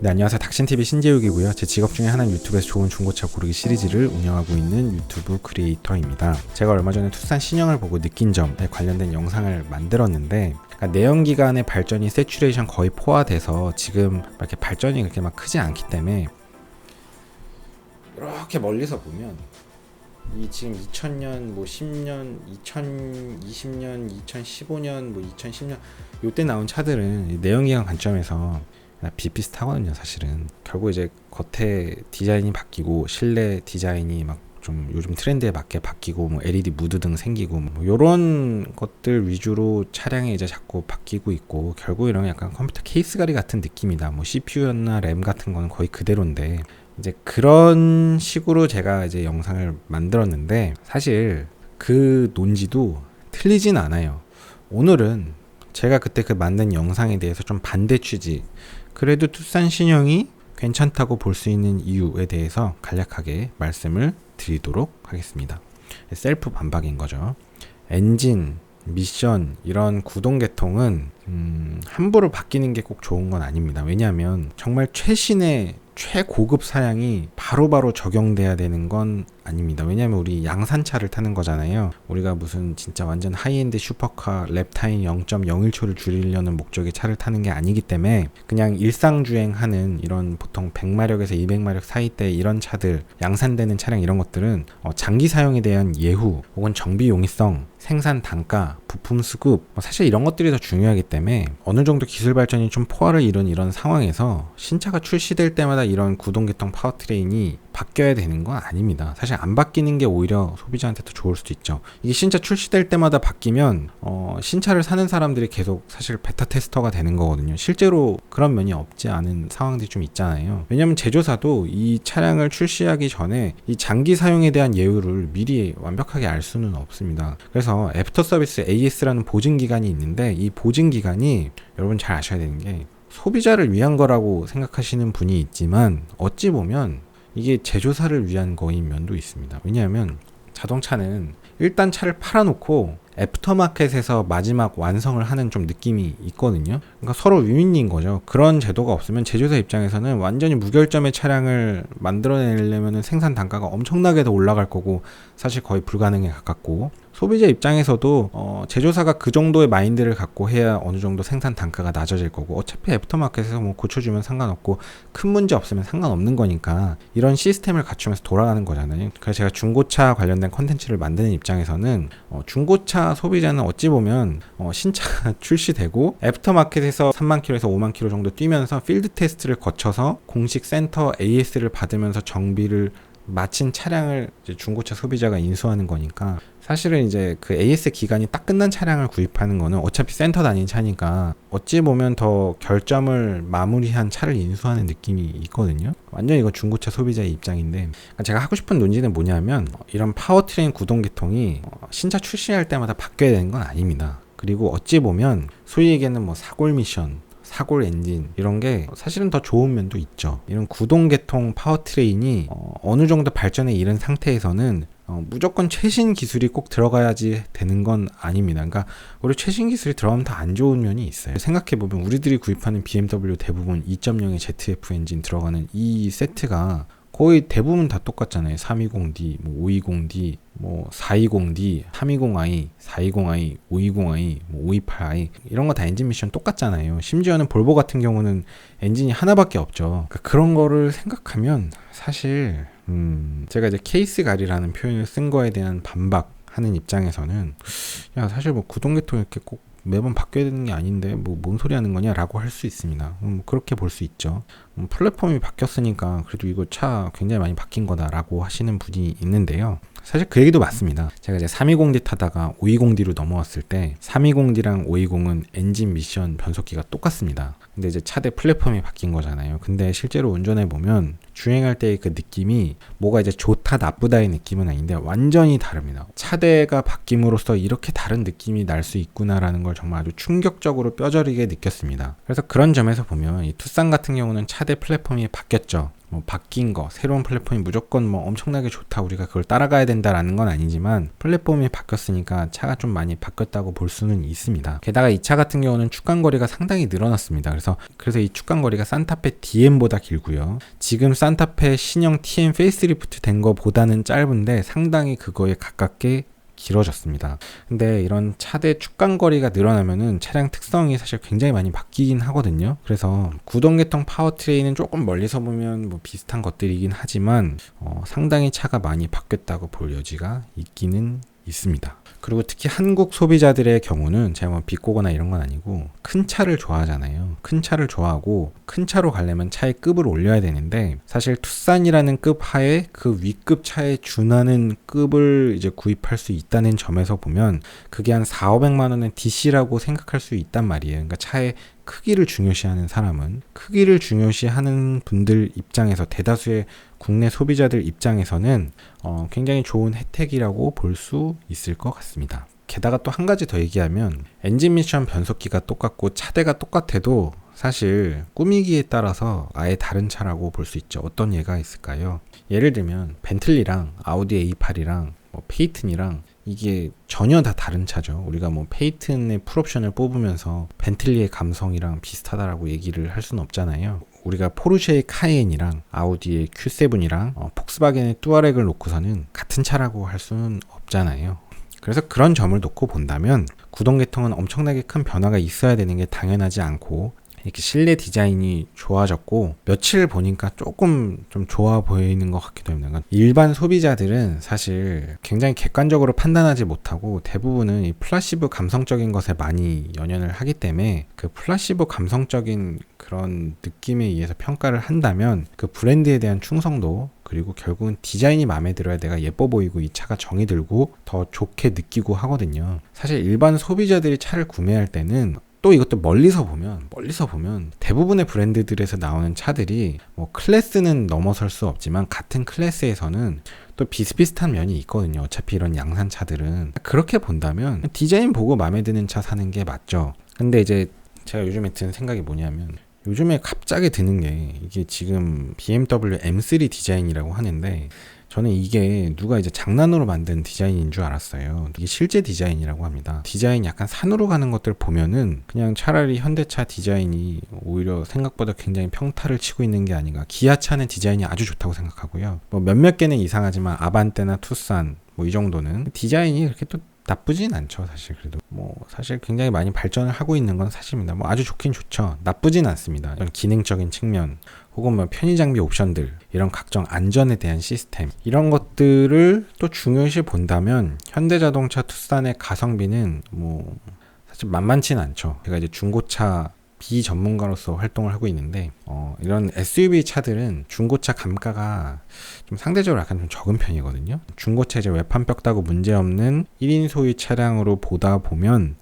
네, 안녕하세요. 닥신TV 신재욱이고요. 제 직업 중에 하나는 유튜브에서 좋은 중고차 고르기 시리즈를 운영하고 있는 유튜브 크리에이터입니다. 제가 얼마 전에 투싼 신형을 보고 느낀 점에 관련된 영상을 만들었는데 그러니까 내연기관의 발전이 세츄레이션 거의 포화돼서 지금 이렇게 발전이 그렇게 막 크지 않기 때문에 이렇게 멀리서 보면 이 지금 2000년 뭐 10년 2020년 2015년 뭐 2010년 요때 나온 차들은 내연기관 관점에서 비비슷하거든요 사실은. 결국 이제 겉에 디자인이 바뀌고 실내 디자인이 막 좀 요즘 트렌드에 맞게 바뀌고 뭐 LED 무드 등 생기고 뭐 요런 것들 위주로 차량이 이제 자꾸 바뀌고 있고 결국 이런 약간 컴퓨터 케이스 가리 같은 느낌이다. 뭐 CPU나 램 같은 거는 거의 그대로인데 이제 그런 식으로 제가 이제 영상을 만들었는데 사실 그 논지도 틀리진 않아요. 오늘은 제가 그때 그 만든 영상에 대해서 좀 반대 취지 그래도 투싼 신형이 괜찮다고 볼 수 있는 이유에 대해서 간략하게 말씀을 드리도록 하겠습니다. 셀프 반박인 거죠. 엔진, 미션 이런 구동 계통은 음, 함부로 바뀌는 게 꼭 좋은 건 아닙니다. 왜냐하면 정말 최신의 최고급 사양이 바로바로 바로 적용돼야 되는 건 아닙니다. 왜냐하면 우리 양산차를 타는 거잖아요. 우리가 무슨 진짜 완전 하이엔드 슈퍼카 랩타임 0.01초를 줄이려는 목적의 차를 타는 게 아니기 때문에 그냥 일상 주행하는 이런 보통 100마력에서 200마력 사이대 이런 차들 양산되는 차량 이런 것들은 어, 장기 사용에 대한 예후 혹은 정비 용이성 생산 단가, 부품 수급 뭐 사실 이런 것들이 더 중요하기 때문에 어느 정도 기술 발전이 좀 포화를 이룬 이런 상황에서 신차가 출시될 때마다 이런 구동계통 파워트레인이 바뀌어야 되는 건 아닙니다. 사실 안 바뀌는 게 오히려 소비자한테 더 좋을 수도 있죠. 이게 신차 출시될 때마다 바뀌면 어, 신차를 사는 사람들이 계속 사실 베타 테스터가 되는 거거든요. 실제로 그런 면이 없지 않은 상황들이 좀 있잖아요. 왜냐하면 제조사도 이 차량을 출시하기 전에 이 장기 사용에 대한 예우를 미리 완벽하게 알 수는 없습니다. 그래서 애프터 서비스 AS라는 보증 기간이 있는데 이 보증 기간이 여러분 잘 아셔야 되는 게 소비자를 위한 거라고 생각하시는 분이 있지만 어찌 보면 이게 제조사를 위한 거인 면도 있습니다. 왜냐하면 자동차는 일단 차를 팔아놓고 애프터마켓에서 마지막 완성을 하는 좀 느낌이 있거든요. 그러니까 서로 윈윈인 거죠. 그런 제도가 없으면 제조사 입장에서는 완전히 무결점의 차량을 만들어내려면 생산 단가가 엄청나게 더 올라갈 거고 사실 거의 불가능에 가깝고 소비자 입장에서도 어, 제조사가 그 정도의 마인드를 갖고 해야 어느 정도 생산 단가가 낮아질 거고 어차피 애프터마켓에서 뭐 고쳐주면 상관없고 큰 문제 없으면 상관없는 거니까 이런 시스템을 갖추면서 돌아가는 거잖아요. 그래서 제가 중고차 관련된 컨텐츠를 만드는 입장에서는 어, 중고차 소비자는 어찌 보면 어, 신차가 출시되고 애프터마켓에서 3만 킬로에서 5만 킬로 정도 뛰면서 필드 테스트를 거쳐서 공식 센터 AS를 받으면서 정비를 마친 차량을 중고차 소비자가 인수하는 거니까 사실은 이제 그 AS 기간이 딱 끝난 차량을 구입하는 거는 어차피 센터 다닌 차니까 어찌 보면 더 결점을 마무리한 차를 인수하는 느낌이 있거든요. 완전 이거 중고차 소비자의 입장인데 그러니까 제가 하고 싶은 논지는 뭐냐면 이런 파워트레인 구동 계통이 신차 출시할 때마다 바뀌어야 되는 건 아닙니다. 그리고 어찌 보면 소위 얘기하는 뭐 사골 미션 사골 엔진 이런 게 사실은 더 좋은 면도 있죠. 이런 구동 계통 파워트레인이 어, 느 정도 발전에 이른 상태에서는 어, 무조건 최신 기술이 꼭 들어가야지 되는 건 아닙니다. 그러니까 우리 최신 기술이 들어가면 더안 좋은 면이 있어요. 생각해 보면 우리들이 구입하는 BMW 대부분 2.0의 ZF 엔진 들어가는 이 세트가 거의 대부분 다 똑같잖아요. 320D, 뭐 520D, 뭐 420D, 320i, 420i, 520i, 뭐 528i 이런 거 다 엔진 미션 똑같잖아요. 심지어는 볼보 같은 경우는 엔진이 하나밖에 없죠. 그러니까 그런 거를 생각하면 사실 음, 제가 이제 케이스 가리라는 표현을 쓴 거에 대한 반박 하는 입장에서는 야 사실 뭐 구동계통 이렇게 꼭 매번 바뀌어야 되는 게 아닌데 뭐 뭔 소리 하는 거냐라고 할 수 있습니다. 음, 그렇게 볼 수 있죠. 음, 플랫폼이 바뀌었으니까 그래도 이거 차 굉장히 많이 바뀐 거다라고 하시는 분이 있는데요. 사실 그 얘기도 맞습니다. 제가 이제 320D 타다가 520D로 넘어왔을 때 320D랑 520은 엔진 미션 변속기가 똑같습니다. 근데 이제 차대 플랫폼이 바뀐 거잖아요. 근데 실제로 운전해 보면 주행할 때의 그 느낌이 뭐가 이제 좋다 나쁘다의 느낌은 아닌데 완전히 다릅니다. 차대가 바뀜으로써 이렇게 다른 느낌이 날 수 있구나라는 걸 정말 아주 충격적으로 뼈저리게 느꼈습니다. 그래서 그런 점에서 보면 이 투싼 같은 경우는 차대 플랫폼이 바뀌었죠. 뭐 바뀐 거 새로운 플랫폼이 무조건 뭐 엄청나게 좋다 우리가 그걸 따라가야 된다라는 건 아니지만 플랫폼이 바뀌었으니까 차가 좀 많이 바뀌었다고 볼 수는 있습니다. 게다가 이 차 같은 경우는 축간거리가 상당히 늘어났습니다. 그래서 그래서 이 축간거리가 산타페 DM보다 길고요. 지금 산타페 신형 TM 페이스리프트 된 거보다는 짧은데 상당히 그거에 가깝게 길어졌습니다. 근데 이런 차대 축간거리가 늘어나면은 차량 특성이 사실 굉장히 많이 바뀌긴 하거든요. 그래서 구동계통 파워트레인은 조금 멀리서 보면 뭐 비슷한 것들이긴 하지만 어, 상당히 차가 많이 바뀌었다고 볼 여지가 있기는 있습니다. 그리고 특히 한국 소비자들의 경우는 제가 뭐 비꼬거나 이런 건 아니고 큰 차를 좋아하잖아요. 큰 차를 좋아하고 큰 차로 가려면 차의 급을 올려야 되는데 사실 투싼이라는 급 하에 그 위급 차에 준하는 급을 이제 구입할 수 있다는 점에서 보면 그게 한 4, 500만 원의 DC라고 생각할 수 있단 말이에요. 그러니까 차의 크기를 중요시하는 사람은 크기를 중요시하는 분들 입장에서 대다수의 국내 소비자들 입장에서는 어, 굉장히 좋은 혜택이라고 볼 수 있을 것 같습니다. 게다가 또 한 가지 더 얘기하면 엔진 미션 변속기가 똑같고 차대가 똑같아도 사실 꾸미기에 따라서 아예 다른 차라고 볼 수 있죠. 어떤 예가 있을까요? 예를 들면 벤틀리랑 아우디 A8이랑 뭐 페이튼이랑 이게 전혀 다 다른 차죠. 우리가 뭐 페이튼의 풀옵션을 뽑으면서 벤틀리의 감성이랑 비슷하다라고 얘기를 할 수는 없잖아요. 우리가 포르쉐의 카이엔이랑 아우디의 Q7이랑 어, 폭스바겐의 뚜아렉을 놓고서는 같은 차라고 할 수는 없잖아요. 그래서 그런 점을 놓고 본다면 구동 계통은 엄청나게 큰 변화가 있어야 되는 게 당연하지 않고 이렇게 실내 디자인이 좋아졌고 며칠 보니까 조금 좀 좋아 보이는 것 같기도 합니다. 그러니까 일반 소비자들은 사실 굉장히 객관적으로 판단하지 못하고 대부분은 이 플라시브 감성적인 것에 많이 연연을 하기 때문에 그 플라시브 감성적인 그런 느낌에 의해서 평가를 한다면 그 브랜드에 대한 충성도 그리고 결국은 디자인이 마음에 들어야 내가 예뻐 보이고 이 차가 정이 들고 더 좋게 느끼고 하거든요. 사실 일반 소비자들이 차를 구매할 때는 또 이것도 멀리서 보면 멀리서 보면 대부분의 브랜드들에서 나오는 차들이 뭐 클래스는 넘어설 수 없지만 같은 클래스에서는 또 비슷비슷한 면이 있거든요. 어차피 이런 양산 차들은 그렇게 본다면 디자인 보고 마음에 드는 차 사는 게 맞죠. 근데 이제 제가 요즘에 드는 생각이 뭐냐면 요즘에 갑자기 드는 게 이게 지금 BMW M3 디자인이라고 하는데 저는 이게 누가 이제 장난으로 만든 디자인인 줄 알았어요. 이게 실제 디자인이라고 합니다. 디자인 약간 산으로 가는 것들 보면은 그냥 차라리 현대차 디자인이 오히려 생각보다 굉장히 평타를 치고 있는 게 아닌가. 기아차는 디자인이 아주 좋다고 생각하고요. 뭐 몇몇 개는 이상하지만 아반떼나 투싼 뭐 이 정도는 디자인이 그렇게 또 나쁘진 않죠 사실 그래도 뭐 사실 굉장히 많이 발전을 하고 있는 건 사실입니다 뭐 아주 좋긴 좋죠 나쁘진 않습니다 기능적인 측면 혹은 뭐 편의 장비 옵션들 이런 각종 안전에 대한 시스템 이런 것들을 또 중요시 본다면 현대자동차 투싼의 가성비는 뭐 사실 만만치는 않죠 제가 이제 중고차 비전문가로서 활동을 하고 있는데 어, 이런 SUV 차들은 중고차 감가가 좀 상대적으로 약간 좀 적은 편이거든요. 중고차 이제 외판 벽다고 문제없는 1인 소유 차량으로 보다 보면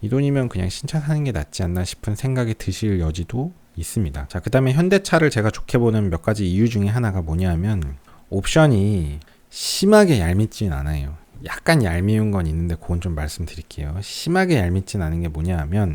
이 돈이면 그냥 신차 사는 게 낫지 않나 싶은 생각이 드실 여지도 있습니다. 자, 그 다음에 현대차를 제가 좋게 보는 몇 가지 이유 중에 하나가 뭐냐면 옵션이 심하게 얄밉진 않아요. 약간 얄미운 건 있는데 그건 좀 말씀드릴게요. 심하게 얄밉진 않은 게 뭐냐 하면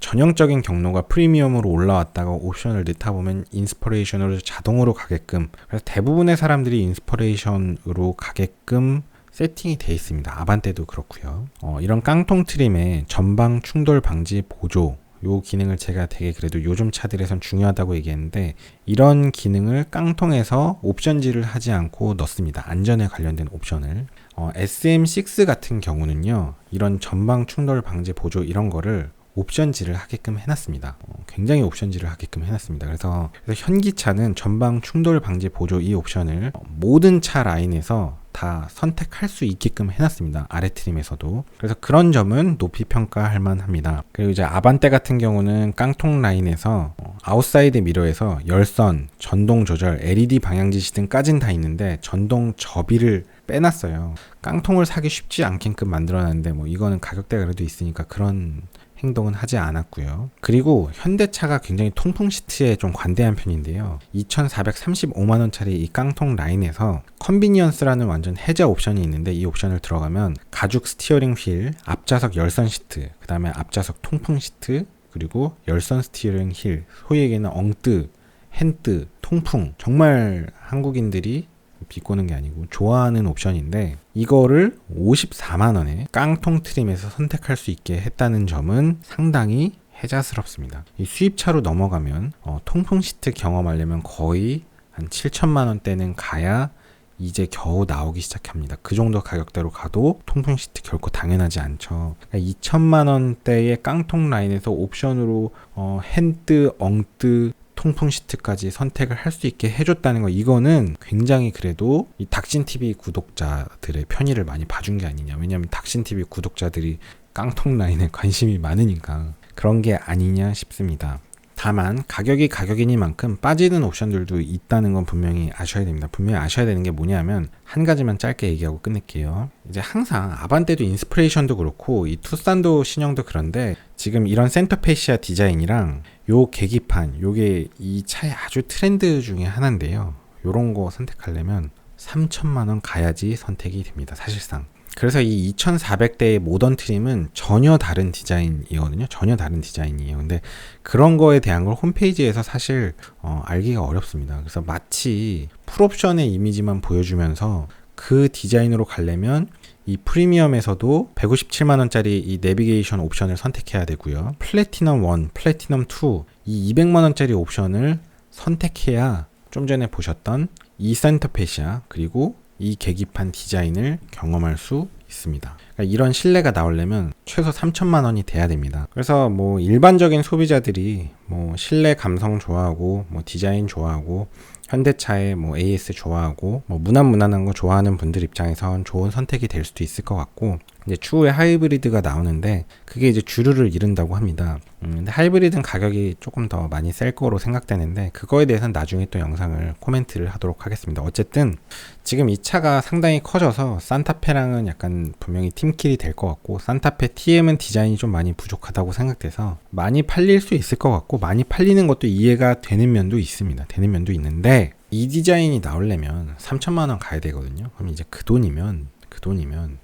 전형적인 경로가 프리미엄으로 올라왔다가 옵션을 넣다 보면 인스퍼레이션으로 자동으로 가게끔 그래서 대부분의 사람들이 인스퍼레이션으로 가게끔 세팅이 돼 있습니다. 아반떼도 그렇고요. 어, 이런 깡통 트림의 전방 충돌 방지 보조 요 기능을 제가 되게 그래도 요즘 차들에선 중요하다고 얘기했는데 이런 기능을 깡통에서 옵션지를 하지 않고 넣습니다. 안전에 관련된 옵션을 어, SM6 같은 경우는요 이런 전방 충돌 방지 보조 이런 거를 옵션지를 하게끔 해놨습니다. 어, 굉장히 옵션지를 하게끔 해놨습니다. 그래서, 그래서 현기차는 전방 충돌 방지 보조 이 옵션을 모든 차 라인에서 다 선택할 수 있게끔 해놨습니다. 아래 트림에서도. 그래서 그런 점은 높이 평가할 만합니다. 그리고 이제 아반떼 같은 경우는 깡통 라인에서 어, 아웃사이드 미러에서 열선, 전동 조절, LED 방향 지시 등까진 다 있는데 전동 접이를 빼놨어요. 깡통을 사기 쉽지 않게끔 만들어놨는데 뭐 이거는 가격대가 그래도 있으니까 그런 행동은 하지 않았고요. 그리고 현대차가 굉장히 통풍 시트에 좀 관대한 편인데요. 2,435만 원짜리 이 깡통 라인에서 컨비니언스라는 완전 해제 옵션이 있는데 이 옵션을 들어가면 가죽 스티어링 휠, 앞좌석 열선 시트, 그 다음에 앞좌석 통풍 시트, 그리고 열선 스티어링 휠, 소위 얘기하는 엉뜨, 핸드, 통풍 정말 한국인들이 비꼬는 게 아니고 좋아하는 옵션인데 이거를 54만 원에 깡통 트림에서 선택할 수 있게 했다는 점은 상당히 해자스럽습니다. 이 수입차로 넘어가면 어, 통풍 시트 경험하려면 거의 한 7천만 원대는 가야 이제 겨우 나오기 시작합니다. 그 정도 가격대로 가도 통풍 시트 결코 당연하지 않죠. 그러니까 2천만 원대의 깡통 라인에서 옵션으로 어, 핸드, 엉뜨, 통풍 시트까지 선택을 할 수 있게 해줬다는 거 이거는 굉장히 그래도 이 닥신 TV 구독자들의 편의를 많이 봐준 게 아니냐. 왜냐하면 닥신 TV 구독자들이 깡통 라인에 관심이 많으니까 그런 게 아니냐 싶습니다. 다만 가격이 가격이니만큼 빠지는 옵션들도 있다는 건 분명히 아셔야 됩니다. 분명히 아셔야 되는 게 뭐냐면 한 가지만 짧게 얘기하고 끝낼게요. 이제 항상 아반떼도 인스피레이션도 그렇고 이 투싼도 신형도 그런데 지금 이런 센터페시아 디자인이랑 요 계기판 요게 이 차의 아주 트렌드 중에 하나인데요. 요런 거 선택하려면 3천만 원 가야지 선택이 됩니다. 사실상. 그래서 이 2400대의 모던 트림은 전혀 다른 디자인이거든요. 전혀 다른 디자인이에요. 근데 그런 거에 대한 걸 홈페이지에서 사실 어, 알기가 어렵습니다. 그래서 마치 풀옵션의 이미지만 보여주면서 그 디자인으로 가려면 이 프리미엄에서도 157만 원짜리 이 내비게이션 옵션을 선택해야 되고요. 플래티넘 1, 플래티넘 2, 이 200만 원짜리 옵션을 선택해야 좀 전에 보셨던 이 센터페시아 그리고 이 계기판 디자인을 경험할 수 있습니다. 그러니까 이런 실내가 나오려면 최소 3천만 원이 돼야 됩니다. 그래서 뭐 일반적인 소비자들이 뭐 실내 감성 좋아하고 뭐 디자인 좋아하고 현대차의 뭐 AS 좋아하고 뭐 무난무난한 거 좋아하는 분들 입장에선 좋은 선택이 될 수도 있을 것 같고 이제 추후에 하이브리드가 나오는데 그게 이제 주류를 이룬다고 합니다. 음, 근데 하이브리드는 가격이 조금 더 많이 셀 거로 생각되는데 그거에 대해서는 나중에 또 영상을 코멘트를 하도록 하겠습니다. 어쨌든 지금 이 차가 상당히 커져서 산타페랑은 약간 분명히 팀킬이 될 것 같고 산타페 TM은 디자인이 좀 많이 부족하다고 생각돼서 많이 팔릴 수 있을 것 같고 많이 팔리는 것도 이해가 되는 면도 있습니다. 되는 면도 있는데 이 디자인이 나오려면 3천만 원 가야 되거든요. 그럼 이제 그 돈이면 그 돈이면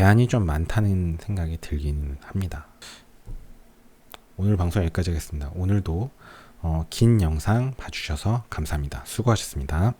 대안이 좀 많다는 생각이 들기는 합니다. 오늘 방송 여기까지 하겠습니다. 오늘도 어, 긴 영상 봐주셔서 감사합니다. 수고하셨습니다.